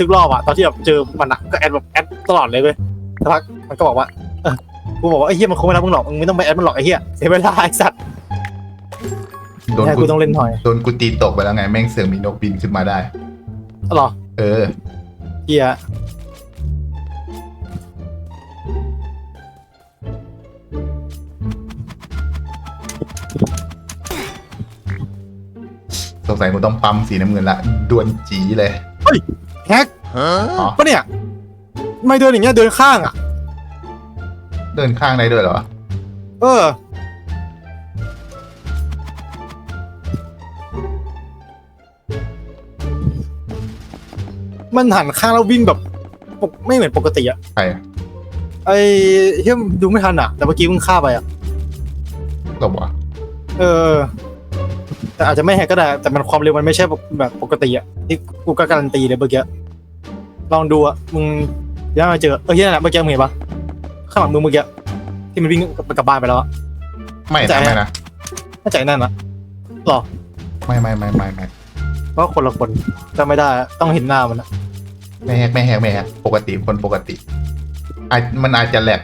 ทุกรอบอะตอนที่แบบเจอมันอะก็แอดแบบแอดตลอดเลยเว้ยสักพักมันก็บอกว่าเออกูบอกว่าไอ้เหี้ยมันคงไม่รับมึงหรอกมึงไม่ต้องไปแอดมันหรอกไอ้เหี้ยเสียเวลาไอ้สัตว์โดนแค่กูกูต้องเล่นถอยโดนกูตีตกไปแล้วไงแม่งเสือกมีนกบินขึ้นมาได้ หรอเออเหี้ยสงสัยกูต้องปั๊มสีน้ำเงินละดวนจีเลย แฮกอ๋อปะเนี่ยทำไม่เดินอย่างเงี้ยเดินข้างอะเดินข้างได้ด้วยเหรอ เออ มันหันข้างแล้ววิ่งแบบปกไม่เหมือนปกติอะใครอะไอ้เฮียดูไม่ทันอะแต่เมื่อกี้เพิ่งฆ่าไปอะหลบวะเออ แต่อาจจะไม่แฮกก็ได้ แต่มันความเร็วมันไม่ใช่แบบปกติอะที่กูก็การันตีเลยเมื่อกี้ ลองดูอะมึงย่ามาเจอเออเฮียนั่นแหละเมื่อกี้มึงเห็นปะข้างหลังมึงเมื่อกี้ที่มันวิ่งไปกลับบ้านไปแล้วอะไม่ใจนะอะไม่นะน่าจะไอ้นั่นอะหรอไม่ไม่ไม่ไม่ไม่เพราะคนละคนจำไม่ได้อะต้องเห็นหน้ามันอะไม่แฮกไม่แฮกไม่แฮกปกติคนปกติอาจมันอาจจะแหลก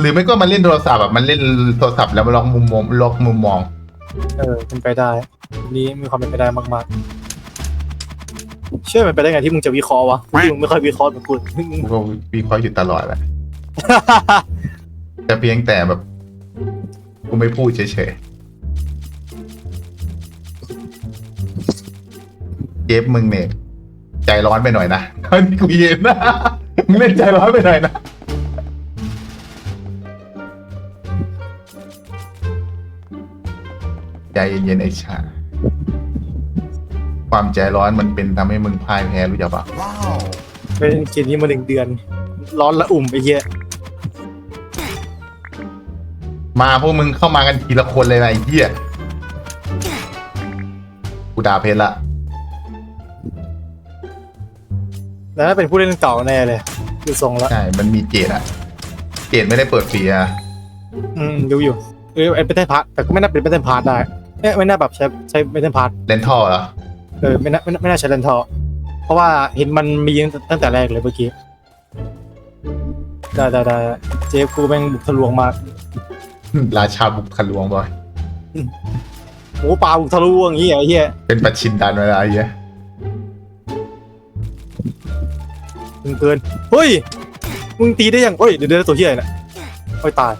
หรือไม่ก็มันเล่นโทรศัพท์แบบมันเล่นโทรศัพท์แล้วมันล็อกมุมมองล็อกมุมมอง เออเป็นไปได้ นี่มีความเป็นไปได้มากๆเชื่อมันไปได้ไงที่มึงจะวิเคราะห์วะที่มึงไม่ค่อยวิเคราะห์เหมือนกูกูก็วิเคราะห์อยู่ตลอดแหละแต่เพียงแต่แบบกูไม่พูดเฉยๆเกฟมึงเนี่ยใจร้อนไปหน่อยนะตอนนี้กูเย็นนะมึงเล่นใจร้อนไปหน่อยนะใจเย็นๆไอ้ชา ความใจร้อนมันเป็นทำให้มึงพ่ายแพ้รู้จักปะเป็นเกมนี้มาหนึ่งเดือน ร้อนละอุ่มไปเหี้ยมาพวกมึงเข้ามากันทีละคนเลยนะไอ้เหี้ยกูด่าเพชรละแล้วถ้าเป็นผู้เล่นเก่าแน่เลยดูทรงแล้ว ใช่ มันมีเจดอะเจดไม่ได้เปิดฟรีอะอืมดูอยู่เออเป็นเป็นพาร์ทแต่ก็ไม่น่าเป็นเป็นพาร์ทได้เอ๊ะไม่น่าแบบใช้ใช้เป็นพาร์ทเลนท่อเหรอ เออไม่น่าไม่น่าไม่น่าใช้เลนทอเพราะว่าเห็นมันมีตั้งแต่แรกเลยเมื่อกี้ได้ได้ได้เจฟกูแม่งบุกทะลวงมากราชาบุกทะลวงบอย โอ้ปลาบุกทะลวงอย่างงี้เหรอไอ้เหี้ยเป็นปัจชินดันเวลาไอ้เหี้ยมึงเกินเฮ้ยมึงตีได้ยังเฮ้ยเดี๋ยวเดี๋ยวตัวเฮียอะไรเนะโอ้ยตาย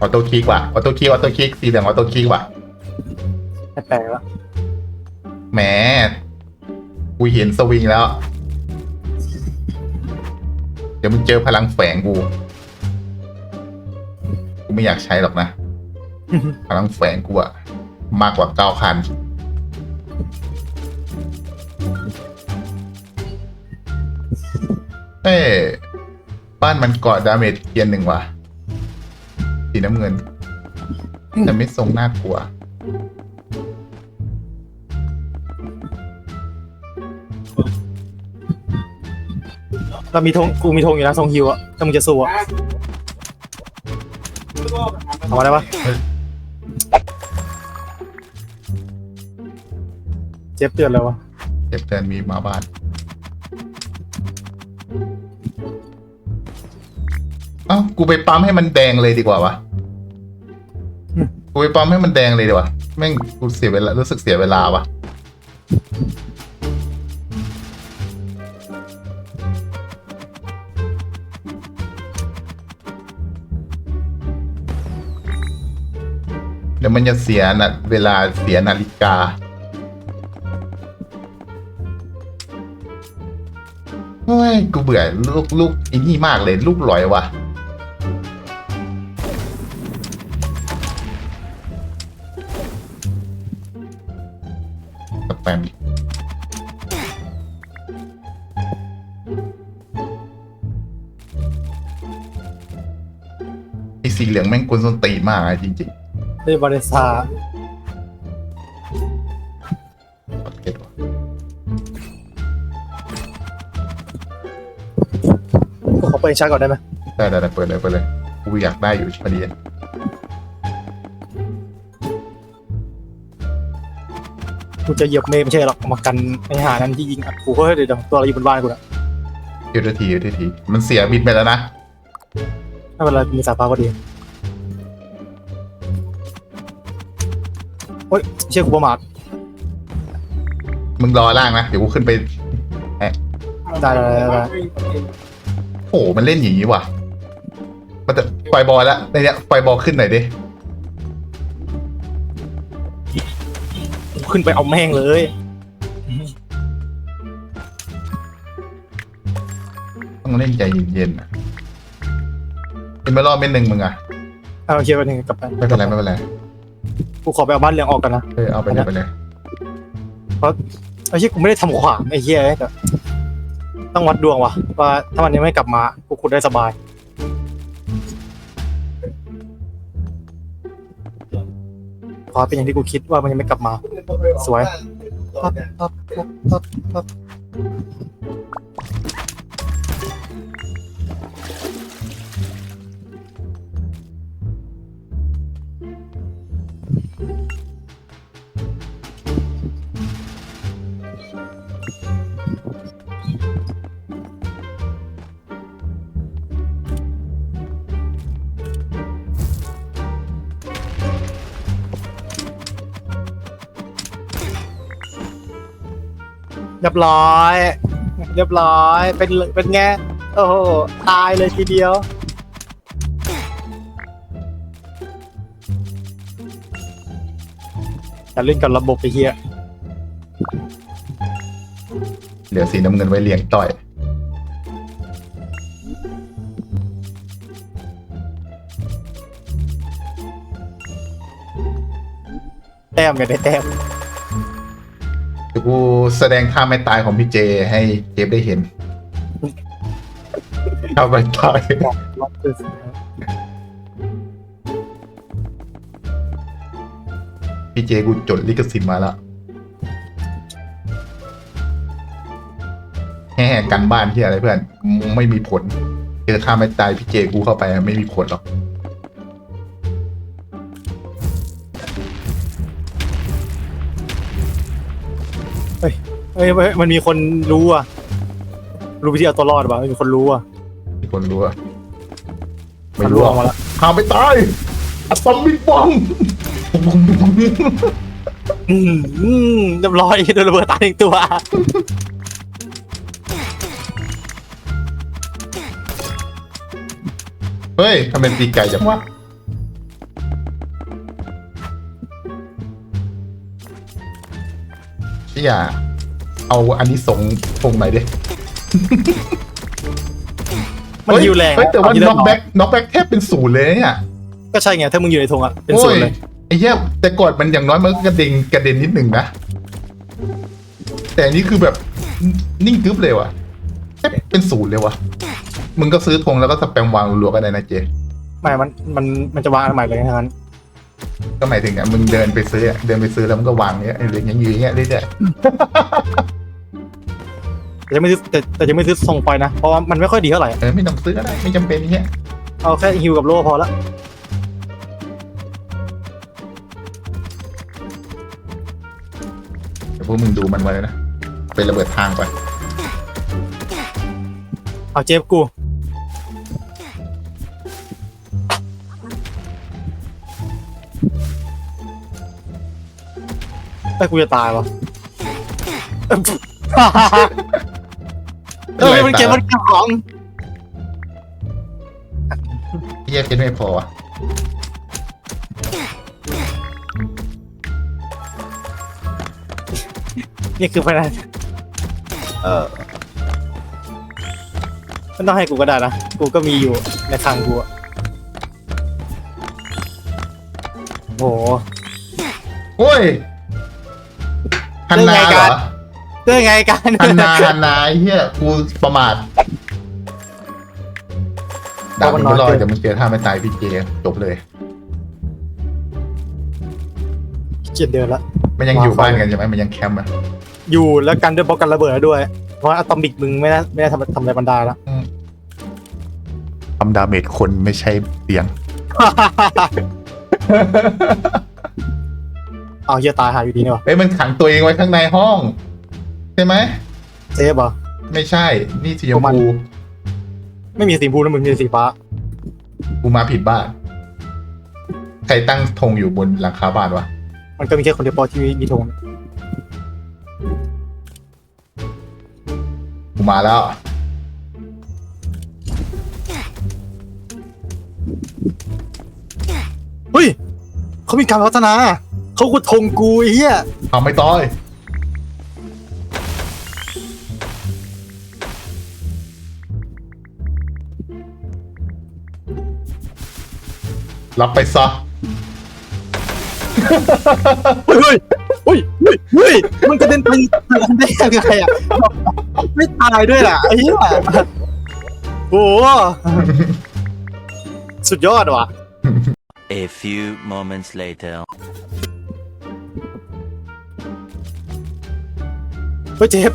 ออโต้คีกว่ะออโต้คีกออโต้คีกสีเหลืองออโต้คีกว่ะ แปลกๆแล้วแหมกูเห็นสวิงแล้ว เดี๋ยวมึงเจอพลังแฝงกู กูไม่อยากใช้หรอกนะ พลังแฝงกูอะมากกว่าเก้าคัน เอ้บ้านมันเกาะดาเมจเกียร์หนึ่งว่ะ สีน้ำเงิน แต่ไม่ทรงน่ากลัว เรามีธงกูมีธงอยู่นะธงฮิวอะถ้ามึงจะสู้อะทำอะไรวะเจ็บเตือนเลยวะเจ็บเตือนมีมาบ้านเอ้ากูไปปั๊มให้มันแดงเลยดีกว่าวะกูไปปั๊มให้มันแดงเลยดีกว่าแม่งกูเสียเวลารู้สึกเสียเวลาวะ ดี๋ยวมันจะเสียนะเวลาเสียนาฬิกาเฮ้ยกูเบื่อลูกลูกอ้นี่มากเลย ลูกหลอยว่ะ สแปมไอ้สีเหลืองแม่งกวนส้นตีนมากอะจริง ได้บริษาๆประเภทว่ะกูขอเปิดชาร์จก่อนได้ไหมได้ได้ได้เปิดเลยเปิดเลยกูอยากได้อยู่พอดีกูจะเหยียบเมฆไม่ใช่หรอกเอามากันไอ้หานั้นที่ยิงอัดกูก็เดี๋ยวตัวเราอยู่บนบ้านกูละเดี๋ยวทีเดี๋ยวทีมันเสียบิดไปแล้วนะ ไม่เป็นไรมีสายฟ้าพอดี โอ้ยเชื่อกูประมาทมึงรอล่างนะ เดี๋ยวกูขึ้นไป ได้ได้ได้ได้โอ้โหมันเล่นอย่างนี้ว่ะ มันจะปล่อยบอลแล้วในเนี้ยปล่อยบอลขึ้นหน่อยดิ กูขึ้นไปเอาแม่งเลยต้องเล่นใจเย็นๆนะเป็นมารอบเม็ดหนึ่งมึงอะเอาเชียร์ไปหนึ่งกลับไปไม่เป็นไรไม่เป็นไร กูขอไปเอาบ้านเหลืองออกกันนะเออเอาไปเลยไปเลยไอ้เชี่ยกูไม่ได้ทำขวางไอ้เหี้ยแต่ต้องวัดดวงว่ะว่าถ้ามันยังไม่กลับมากูขุดได้สบายขอเป็นอย่างที่กูคิดว่ามันยังไม่กลับมา สวยปั๊บปั๊บปั๊บปั๊บปั๊บ เรียบร้อย เรียบร้อย เป็น เป็นไงโอ้โห ตายเลยทีเดียวอย่าเล่นกับระบบไปเฮียเหลือสีน้ำเงินไว้เลี้ยงต่อย แต้มอย่าได้แต้มเดี๋ยว กูแสดงท่าไม่ตายของพี่เจให้เจฟได้เห็นท่าไม่ตายล็อกคือพี่เจกูจดลิขสิทธิ์มาแล้วแห่กันบ้านที่อะไรเพื่อน ไม่มีผล เจอท่าไม่ตายพี่เจกูเข้าไปไม่มีผลหรอก เอ้ยเอ้ยมันมีคนรู้อะ รู้วิธีเอาตัวรอดป่ะมีคนรู้อะมีคนรู้อะไม่มันรู้รู้หรอออกกมาแล้วข้าไม่ตายอะตอมมิกบอมอืมอืมเรียบร้อยโดนระเบิดตายอีกตัว เฮ้ยทำเป็นตีไก่จังวะ ชี่ยเอาอันนี้ส่งพงไหนอยดิมันเฮ้ยยิวแรงเฮ้ยแต่ว่าเายิน็เลือกแบ็กน็อกแบ็กแทบเป็นศูนย์เลยเนี่ยก็ใช่ไงถ้ามึงอยู่ในธงอะเป็นศูนย์เลยโอ้ไอ้เหี้ยแต่กอดมันอย่างน้อยมันก็กระเด็นกระเด็นนิดหนึ่งนะแต่อันนี้คือแบบนิ่งกึ๊บเลยว่ะแทบเป็นศูนย์เลยว่ะมึงก็ซื้อธงแล้วก็สแปมวางรัวๆกันได้นะเจไม่มันมันมันจะวางอันใหม่เลยทั้งนั้น ก็หมายถึงอะมึงเดินไปซื้ออะเดินไปซื้อแล้วมึงก็วางเนี้ยไอ้เรื่องอย่างอย่างเงี้ยเรื่อยแต่จะไม่ซื้อแต่แต่จะไม่ซื้อส่งไปนะ เพราะว่ามันไม่ค่อยดีเท่าไหร่ๆเออไม่ต้องซื้อก็ได้ไม่จำเป็นเงี้ยเอาแค่ฮิวกับโล่พอละเดี๋ยวพวกมึงดูมันไว้เลยนะเป็นระเบิดทางไปเอาเจฟกู แต่กูจะตายวะเออมันเก็บมันเก็บของเหี้ยเป็นไม่พออะนี่คือพนันเออมันต้องให้กูก็ได้นะ กูก็มีอยู่ในคลังกูอะโห โอ้ย ฮันนาเหรอเรื่องไงกันฮันนาฮันนาไอ้เฮียกูประมาทดาบมันไม่รอดเดี๋ยวมึงเจอท่าไม่ตายพี่เจจบเลยเกียดเดินละมันยังอยู่บ้านกันใช่ไหมมันยังแคมป์อะอยู่แล้วกันด้วยบล็อกกันระเบิดแล้วด้วย เพราะว่าอะตอมิกมึงไม่ได้ไม่ได้ทำทำอะไรมันได้แล้วทำดาเมจคนไม่ใช่เสียง เอาเฮียตายหายอยู่ดีเนี่ยวะเอ้ยมันขังตัวเองไว้ข้างในห้อง ใช่ไหม เซฟเหรอ ไม่ใช่ นี่สีชมประมาณพูไม่มีสีชมพูนะมึงมีสีฟ้า กูมาผิดบ้าน ใครตั้งธงอยู่บนหลังคาบ้านวะ มันก็มีแค่คนเดียวพอที่มีมีธงกูมาแล้ว เฮ้ยเขามีการพัฒนา เขาขุดธงกูไอ้เหี้ยเอาไม่ต้อยรับไปซะ เฮ้ยเฮ้ยเฮ้ยเฮ้ยมันกระเด็นไปได้ยังไงอะไม่ตายด้วยล่ะไอ้เหี้ยโอ้โหสุดยอดว่ะ A few moments later. เฮ้ยเจ็บ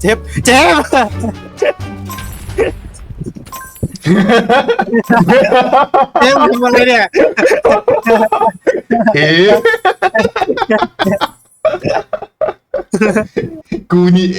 เจ็บ เจ็บ เจ็บทำอะไรเนี่ย เอ๊ะกูนี่